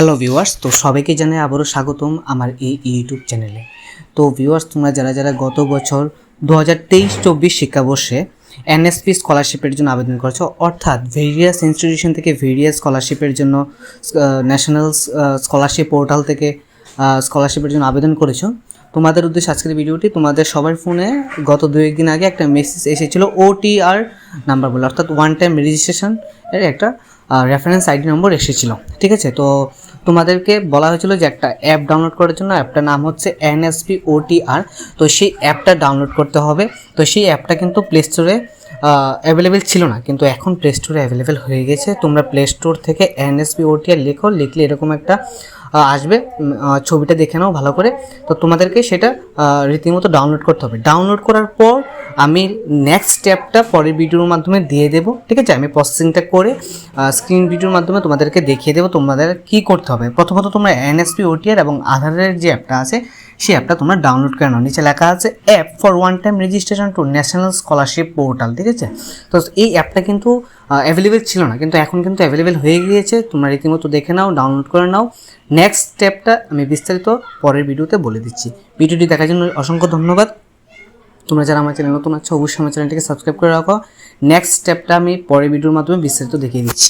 Hello viewers তো সবাইকে জানাই আবারও স্বাগতম আমার এই ইউটিউব চ্যানেলে তো ভিউয়ার্স তোমরা যারা যারা গত বছর দু হাজার তেইশ চব্বিশ শিক্ষাবর্ষে এনএসপি স্কলারশিপের জন্য আবেদন করেছ, অর্থাৎ ভেরিয়াস ইনস্টিটিউশন থেকে ভেরিয়াস স্কলারশিপের জন্য ন্যাশনাল স্কলারশিপ পোর্টাল থেকে স্কলারশিপের জন্য আবেদন করেছ তোমাদের উদ্দেশ্যে আজকের ভিডিওটি তোমাদের সবার ফোনে গত দু একদিন আগে একটা মেসেজ এসেছিল ওটিআর নাম্বার বলে, অর্থাৎ ওয়ান টাইম রেজিস্ট্রেশন এর একটা রেফারেন্স আইডি নম্বর এসেছিল, ঠিক আছে? তো তোমাদেরকে বলা হয়েছিল যে একটা অ্যাপ ডাউনলোড করার জন্য অ্যাপটার নাম হচ্ছে এনএসপি ওটিআর তো সেই অ্যাপটা ডাউনলোড করতে হবে। তো সেই অ্যাপটা কিন্তু প্লে স্টোরে অ্যাভেলেবেল ছিল না, কিন্তু এখন প্লে স্টোরে অ্যাভেলেবেল হয়ে গেছে। তোমরা প্লে স্টোর থেকে এনএসপি ওটিআর লেখো, লিখলে এরকম একটা আসবে। ছবিটা দেখে নাও ভালো করে। তো তোমাদেরকে সেটা রীতিমতো ডাউনলোড করতে হবে। ডাউনলোড করার পর আমি নেক্সট স্টেপটা পরের ভিডিওর মাধ্যমে দিয়ে দেব, ঠিক আছে? আমি প্রসেসিংটা করে স্ক্রিন ভিডিওর মাধ্যমে তোমাদেরকে দেখিয়ে দেবো তোমাদের কি করতে হবে। প্রথমত তোমরা এনএসপি ওটিআর এবং আধারের যে অ্যাপটা আছে সেই অ্যাপটা তোমরা ডাউনলোড করে নাও। নিচে লেখা আছে app for one time registration to national scholarship portal ঠিক আছে? তো এই অ্যাপটা কিন্তু অ্যাভেলেবেল ছিল না, কিন্তু এখন কিন্তু অ্যাভেলেবেল হয়ে গিয়েছে। তোমরা রীতিমতো দেখে নাও ডাউনলোড করে নাও। নেক্সট স্টেপটা আমি বিস্তারিত পরের ভিডিওতে বলে দিচ্ছি। ভিডিওটি দেখার জন্য অসংখ্য ধন্যবাদ। তোমরা যারা আমার চ্যানেল নতুন আছো, অবশ্যই আমার চ্যানেলটিকে সাবস্ক্রাইব করে রাখো। নেক্সট স্টেপটা আমি পরের ভিডিওর মাধ্যমে বিস্তারিত দেখিয়ে দিচ্ছি।